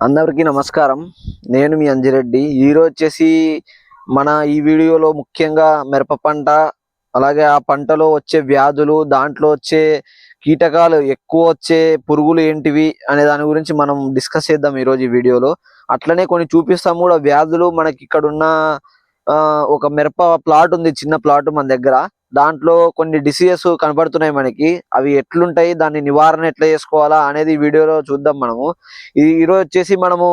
అందరికీ నమస్కారం. నేను మీ అంజిరెడ్డి. ఈరోజు వచ్చేసి మన ఈ వీడియోలో ముఖ్యంగా మిరప పంట అలాగే ఆ పంటలో వచ్చే వ్యాధులు దాంట్లో వచ్చే కీటకాలు ఎక్కువ వచ్చే పురుగులు ఏంటివి అనే దాని గురించి మనం డిస్కస్ చేద్దాం ఈరోజు ఈ వీడియోలో. అట్లనే కొన్ని చూపిస్తాం కూడా. వ్యాధులు మనకి ఇక్కడ ఉన్న ఆ, ఒక మిరప ప్లాట్ ఉంది చిన్న ప్లాట్ మన దగ్గర. దాంట్లో కొన్ని డిసీజెస్ కనబడుతున్నాయి మనకి. అవి ఎట్లుంటాయి? దాన్ని నివారణ ఎట్లా చేసుకోవాలా అనేది వీడియోలో చూద్దాం మనము. ఈ ఈరోజు వచ్చేసి మనము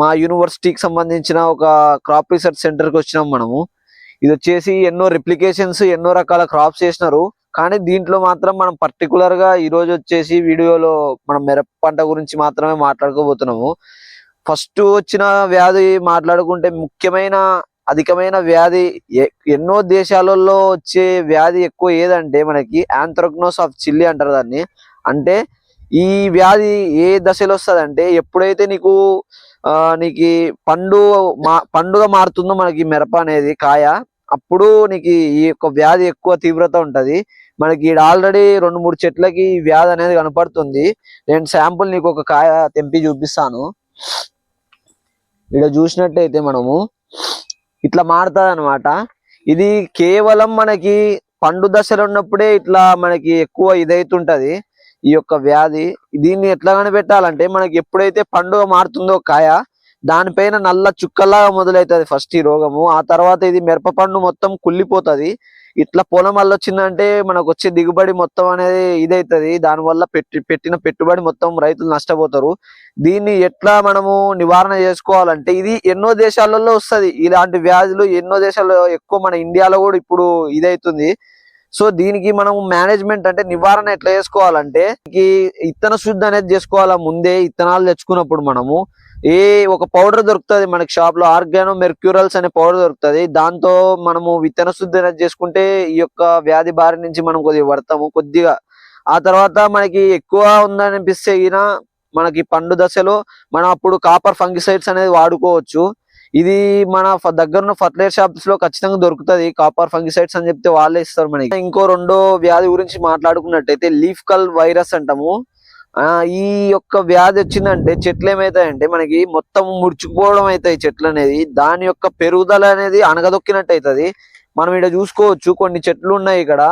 మా యూనివర్సిటీకి సంబంధించిన ఒక క్రాప్ రీసెర్చ్ సెంటర్కి వచ్చినాం మనము. ఇది వచ్చేసి ఎన్నో రిప్లికేషన్స్ ఎన్నో రకాల క్రాప్స్ చేసినారు. కానీ దీంట్లో మాత్రం మనం పర్టికులర్గా ఈ రోజు వచ్చేసి వీడియోలో మనం మిరప పంట గురించి మాత్రమే మాట్లాడుకోబోతున్నాము. ఫస్ట్ వచ్చిన వ్యాధి మాట్లాడుకుంటే ముఖ్యమైన అధికమైన వ్యాధి ఎ- ఎన్నో దేశాలలో వచ్చే వ్యాధి ఎక్కువ ఏదంటే మనకి ఆంథ్రక్నోస్ ఆఫ్ చిల్లీ అంటారు దాన్ని. అంటే ఈ వ్యాధి ఏ దశలో వస్తుంది అంటే ఎప్పుడైతే నీకు నీకు పండు మా పండుగ మారుతుందో మనకి మిరప అనేది కాయ అప్పుడు నీకు ఈ యొక్క వ్యాధి ఎక్కువ తీవ్రత ఉంటుంది. మనకి ఆల్రెడీ రెండు మూడు చెట్లకి ఈ వ్యాధి అనేది కనపడుతుంది. నేను శాంపుల్ నీకు ఒక కాయ తెంపి చూపిస్తాను. ఇక్కడ చూసినట్టయితే మనము ఇట్లా మారుతుంది అనమాట ఇది కేవలం మనకి పండు దశలో ఉన్నప్పుడే ఇట్లా మనకి ఎక్కువ ఇదైతుంటది. ఈ యొక్క వ్యాధి దీన్ని ఎట్లా కనిపెట్టాలంటే మనకి ఎప్పుడైతే పండుగ మారుతుందో కాయ దానిపైన నల్ల చుక్కలాగా మొదలవుతుంది ఫస్ట్ ఈ రోగము. ఆ తర్వాత ఇది మిరప పండు మొత్తం కుళ్ళిపోతుంది. ఇట్లా పొలం వల్ల వచ్చిందంటే మనకు వచ్చే దిగుబడి మొత్తం అనేది ఇదైతుంది. దానివల్ల పెట్టి పెట్టిన పెట్టుబడి మొత్తం రైతులు నష్టపోతారు. దీన్ని ఎట్లా మనము నివారణ చేసుకోవాలంటే ఇది ఎన్నో దేశాలలో వస్తది. ఇలాంటి వ్యాధులు ఎన్నో దేశాల్లో ఎక్కువ మన ఇండియాలో కూడా ఇప్పుడు ఇదైతుంది. సో దీనికి మనం మేనేజ్మెంట్ అంటే నివారణ ఎట్లా చేసుకోవాలంటే ఇత్తన శుద్ధి అనేది చేసుకోవాలా ముందే ఇత్తనాలు తెచ్చుకున్నప్పుడు మనము. ఈ ఒక పౌడర్ దొరుకుతుంది మనకి షాప్లో ఆర్గానో మెర్క్యూరల్స్ అనే పౌడర్ దొరుకుతుంది. దాంతో మనము విత్తన శుద్ధి అనేది చేసుకుంటే ఈ యొక్క వ్యాధి బారి నుంచి మనం కొద్దిగా పడతాము కొద్దిగా. ఆ తర్వాత మనకి ఎక్కువ ఉందనిపిస్తే అయినా మనకి పండు దశలో మనం అప్పుడు కాపర్ ఫంగిసైడ్స్ అనేది వాడుకోవచ్చు. ఇది మన దగ్గరున్న ఫర్టిలైజర్ షాప్స్లో ఖచ్చితంగా దొరుకుతది కాపర్ ఫంగిసైడ్స్ అని చెప్తే వాళ్ళే ఇస్తారు మనకి. ఇంకో రెండో వ్యాధి గురించి మాట్లాడుకున్నట్టయితే లీఫ్ కల్ వైరస్ అంటాము. ఈ యొక్క వ్యాధి వచ్చిందంటే చెట్లు ఏమవుతాయంటే మనకి మొత్తం ముడుచుకుపోవడం అవుతాయి చెట్లు అనేది. దాని యొక్క పెరుగుదల అనేది అనగదొక్కినట్టు అవుతుంది మనం ఇక్కడ చూసుకోవచ్చు కొన్ని చెట్లు ఉన్నాయి ఇక్కడ.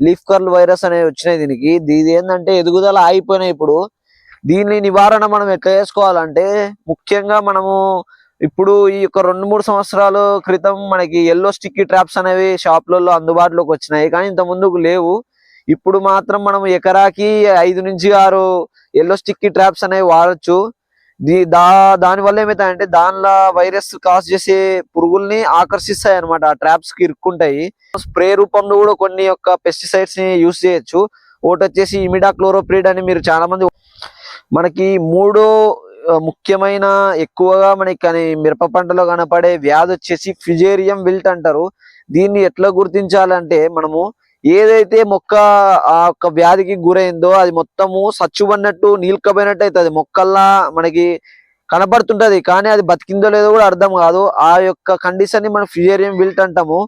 లీఫ్ కర్ల్ వైరస్ అనేవి వచ్చినాయి దీనికి. ఇది ఏంటంటే ఎదుగుదల ఆగిపోయినాయి ఇప్పుడు. దీని నివారణ మనం ఎట్లా చేసుకోవాలంటే ముఖ్యంగా మనము ఇప్పుడు ఈ యొక్క రెండు మూడు సంవత్సరాల క్రితం మనకి ఎల్లో స్టిక్కీ ట్రాప్స్ అనేవి షాప్లలో అందుబాటులోకి వచ్చినాయి. కానీ ఇంత ముందుకు లేవు. ఇప్పుడు మాత్రం మనం ఎకరాకి ఐదు నుంచి ఆరు ఎల్లో స్టిక్కి ట్రాప్స్ అనేవి వాడచ్చు. దీ దా దాని వల్ల ఏమైతాయంటే దానిలో వైరస్ కాస్ చేసే పురుగుల్ని ఆకర్షిస్తాయి అనమాట ఆ ట్రాప్స్కి ఇరుక్కుంటాయి. స్ప్రే రూపంలో కూడా కొన్ని యొక్క పెస్టిసైడ్స్ని యూస్ చేయొచ్చు. ఒకటి వచ్చేసి ఇమిడా క్లోరోప్రిడ్ అని మీరు చాలా మంది మనకి మూడో ముఖ్యమైన ఎక్కువగా మనకి కానీ మిరప పంటలో కనపడే వ్యాధి వచ్చేసి ఫిజేరియం విల్ట్ అంటారు. దీన్ని ఎట్లా గుర్తించాలంటే మనము ఏదైతే మొక్క ఆ యొక్క వ్యాధికి గురైందో అది మొత్తము సచ్చుబడినట్టు నీల్కపోయినట్టు అవుతుంది మొక్కల్లా మనకి కనబడుతుంటది కానీ అది బతికిందో లేదో కూడా అర్థం కాదు. ఆ యొక్క కండిషన్ని మనం ఫిజేరియం విల్ట్ అంటాము.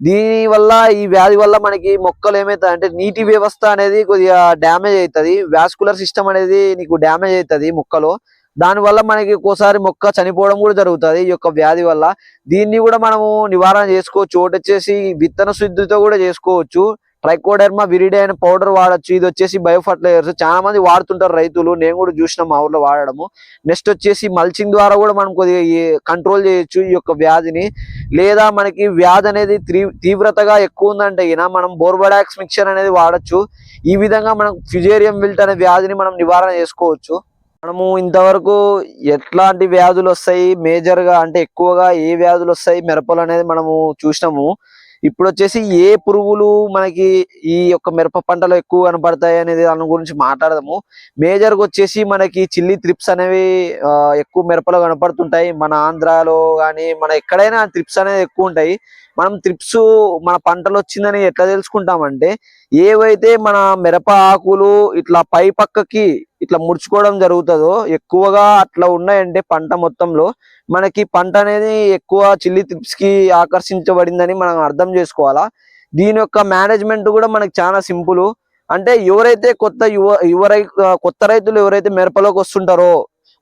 దీని వల్ల ఈ వ్యాధి వల్ల మనకి మొక్కలు ఏమైతాయి అంటే నీటి వ్యవస్థ అనేది కొద్దిగా డ్యామేజ్ అవుతుంది వ్యాస్కులర్ సిస్టమ్ అనేది నీకు డ్యామేజ్ అవుతుంది మొక్కలో. దాని వల్ల మనకి ఒక్కోసారి మొక్క చనిపోవడం కూడా జరుగుతుంది. ఈ యొక్క వ్యాధి వల్ల దీన్ని కూడా మనము నివారణ చేసుకోవచ్చు. ఒకటి వచ్చేసి విత్తన శుద్ధితో కూడా చేసుకోవచ్చు. ట్రైకోడెర్మా విరిడే అనే పౌడర్ వాడచ్చు. ఇది వచ్చేసి బయో ఫర్టిలైజర్స్ చాలా మంది వాడుతుంటారు రైతులు. నేను కూడా చూసిన మా ఊర్లో వాడడము. నెక్స్ట్ వచ్చేసి మల్చింగ్ ద్వారా కూడా మనం కొద్దిగా కంట్రోల్ చేయొచ్చు ఈ యొక్క వ్యాధిని. లేదా మనకి వ్యాధి అనేది తీవ్రతగా ఎక్కువ ఉందంటే గిన మనం బోర్బడాక్స్ మిక్చర్ అనేది వాడచ్చు. ఈ విధంగా మనం ఫిజేరియం విల్ట్ అనే వ్యాధిని మనం నివారణ చేసుకోవచ్చు. మనము ఇంతవరకు ఎట్లాంటి వ్యాధులు వస్తాయి? మేజర్గా అంటే ఎక్కువగా ఏ వ్యాధులు వస్తాయి? మిరపలు అనేది మనము చూసినాము. ఇప్పుడు వచ్చేసి ఏ పురుగులు మనకి ఈ యొక్క మిరప పంటలో ఎక్కువ కనపడతాయి అనేది దాని గురించి మాట్లాడదాము. మేజర్గా వచ్చేసి మనకి చిల్లీ త్రిప్స్ అనేవి ఆ, ఎక్కువ మిరపలో కనపడుతుంటాయి. మన ఆంధ్రాలో కానీ మన ఎక్కడైనా త్రిప్స్ అనేది ఎక్కువ ఉంటాయి. మనం త్రిప్స్ మన పంటలు వచ్చిందని ఎట్లా తెలుసుకుంటామంటే ఏవైతే మన మిరప ఆకులు ఇట్లా పై పక్కకి ఇట్లా ముడుచుకోవడం జరుగుతుందో ఎక్కువగా అట్లా ఉన్నాయంటే పంట మొత్తంలో మనకి పంట అనేది ఎక్కువ చిల్లి త్రిప్స్కి ఆకర్షించబడిందని మనం అర్థం చేసుకోవాలా? దీని యొక్క మేనేజ్మెంట్ కూడా మనకి చాలా సింపుల్. అంటే ఎవరైతే కొత్త యువ యువ కొత్త రైతులు ఎవరైతే మిరపలోకి వస్తుంటారో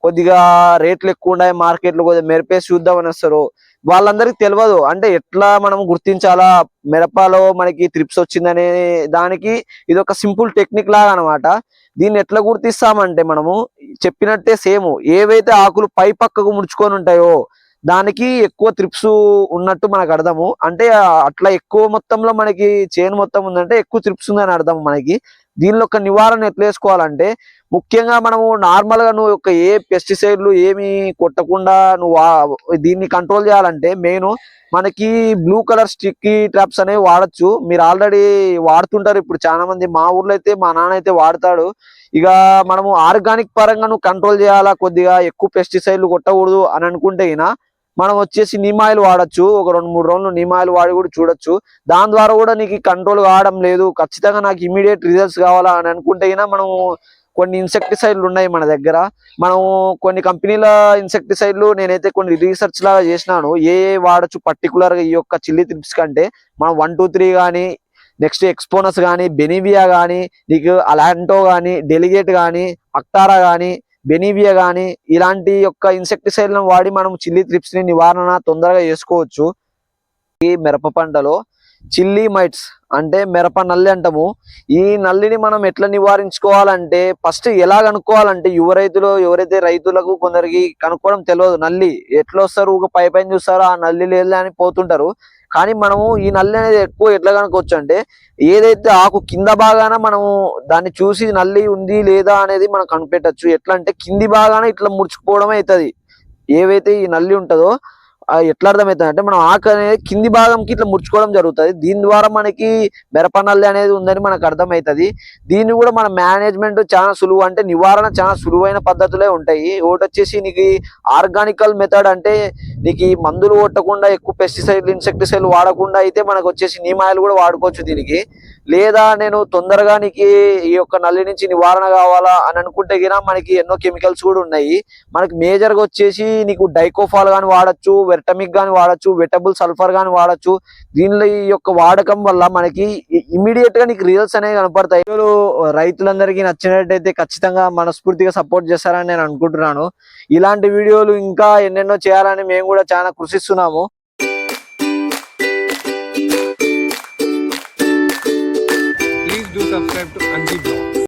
కొద్దిగా రేట్లు ఎక్కువ ఉన్నాయి మార్కెట్లో కొద్దిగా మెరిపేసి చూద్దామని వస్తారు వాళ్ళందరికీ తెలియదు అంటే ఎట్లా మనం గుర్తించాలా? మిరపలో మనకి త్రిప్స్ వచ్చిందనే దానికి ఇది ఒక సింపుల్ టెక్నిక్ లాగా అన్నమాట. దీన్ని ఎట్లా గుర్తిస్తామంటే మనము చెప్పినట్టే సేమ్. ఏవైతే ఆకులు పై పక్కకు ముడుచుకొని ఉంటాయో దానికి ఎక్కువ త్రిప్స్ ఉన్నట్టు మనకు అర్థము. అంటే అట్లా ఎక్కువ మొత్తంలో మనకి చేను మొత్తం ఉందంటే ఎక్కువ త్రిప్స్ ఉందని అర్థం మనకి. దీనిలో ఒక నివారణ ఎట్లా వేసుకోవాలంటే ముఖ్యంగా మనము నార్మల్గా నువ్వు ఒక ఏ పెస్టిసైడ్లు ఏమి కొట్టకుండా నువ్వు దీన్ని కంట్రోల్ చేయాలంటే మెయిన్ మనకి బ్లూ కలర్ స్టిక్కీ ట్రాప్స్ అనేవి వాడచ్చు. మీరు ఆల్రెడీ వాడుతుంటారు. ఇప్పుడు చాలా మంది మా ఊర్లో అయితే మా నాన్న అయితే వాడతాడు. ఇక మనము ఆర్గానిక్ పరంగా నువ్వు కంట్రోల్ చేయాలా? కొద్దిగా ఎక్కువ పెస్టిసైడ్లు కొట్టకూడదు అని అనుకుంటే అయినా మనం వచ్చేసి నిమాయిల్ వాడచ్చు. ఒక రెండు మూడు రోజులు నీమాయిల్ వాడి కూడా చూడొచ్చు. దాని ద్వారా కూడా నీకు కంట్రోల్ కావడం లేదు. ఖచ్చితంగా నాకు ఇమీడియట్ రిజల్ట్స్ కావాలా అని అనుకుంటే అయినా మనము కొన్ని ఇన్సెక్టిసైడ్లు ఉన్నాయి మన దగ్గర. మనం కొన్ని కంపెనీల ఇన్సెక్టిసైడ్లు నేనైతే కొన్ని రీసెర్చ్ లాగా చేసినాను. ఏ వాడచ్చు పర్టికులర్గా ఈ యొక్క చిల్లీ త్రిప్స్ కంటే మనం వన్ టూ త్రీ కానీ నెక్స్ట్ ఎక్స్పోనస్ కానీ బెనివియా కానీ నీకు అలాంటో కానీ డెలిగేట్ కానీ అక్టారా కానీ బెనివియా కానీ ఇలాంటి యొక్క ఇన్సెక్టిసైడ్లను వాడి మనం చిల్లీ త్రిప్స్ని నివారణ తొందరగా చేసుకోవచ్చు. ఈ మిరప పంటలో చిల్లీ మైట్స్ అంటే మిరప నల్లి అంటాము. ఈ నల్లిని మనం ఎట్లా నివారించుకోవాలంటే ఫస్ట్ ఎలా కనుక్కోవాలంటే యువ రైతులు ఎవరైతే రైతులకు కొందరికి కనుక్కోవడం తెలియదు నల్లి ఎట్లా వస్తారు ఒక పై పైన చూస్తారో ఆ నల్లి లేదు అని పోతుంటారు. కానీ మనము ఈ నల్లి అనేది ఎక్కువ ఎట్లా కనుక్కోవచ్చు అంటే ఏదైతే ఆకు కింద భాగాన మనము దాన్ని చూసి నల్లి ఉంది లేదా అనేది మనం కనిపెట్టచ్చు. ఎట్లా అంటే కింది భాగాన ఇట్లా ముడుచుకుపోవడం అవుతుంది. ఏవైతే ఈ నల్లి ఉంటుందో ఎట్లా అర్థమవుతుంది అంటే మనం ఆకు అనేది కింది భాగంకి ఇట్లా ముడుచుకోవడం జరుగుతుంది. దీని ద్వారా మనకి మిరప అనేది ఉందని మనకు అర్థమవుతుంది దీన్ని కూడా మన మేనేజ్మెంట్ చాలా సులువు అంటే నివారణ చాలా సులువైన పద్ధతులే ఉంటాయి. ఒకటి వచ్చేసి నీకు ఆర్గానికల్ మెథడ్ అంటే నీకు ఈ మందులు కొట్టకుండా ఎక్కువ పెస్టిసైడ్లు ఇన్సెక్టిసైడ్లు వాడకుండా అయితే మనకు వచ్చేసి నీమాయిల్ కూడా వాడుకోవచ్చు దీనికి. లేదా నేను తొందరగా నీకు ఈ యొక్క నల్లి నుంచి నివారణ కావాలా అని అనుకుంటే గిన మనకి ఎన్నో కెమికల్స్ కూడా ఉన్నాయి. మనకి మేజర్గా వచ్చేసి నీకు డైకోఫాల్ కానీ వాడచ్చు వెర్టమిక్ గాని వాడచ్చు వెటబుల్ సల్ఫర్ కానీ వాడచ్చు. దీనిలో ఈ యొక్క వాడకం వల్ల మనకి ఇమీడియట్గా నీకు రిజల్ట్స్ అనేవి కనపడతాయి. రైతులందరికీ నచ్చినట్టయితే ఖచ్చితంగా మనస్ఫూర్తిగా సపోర్ట్ చేస్తారని నేను అనుకుంటున్నాను. ఇలాంటి వీడియోలు ఇంకా ఎన్నెన్నో చేయాలని మేము కూడా చాలా కృషిస్తున్నాము.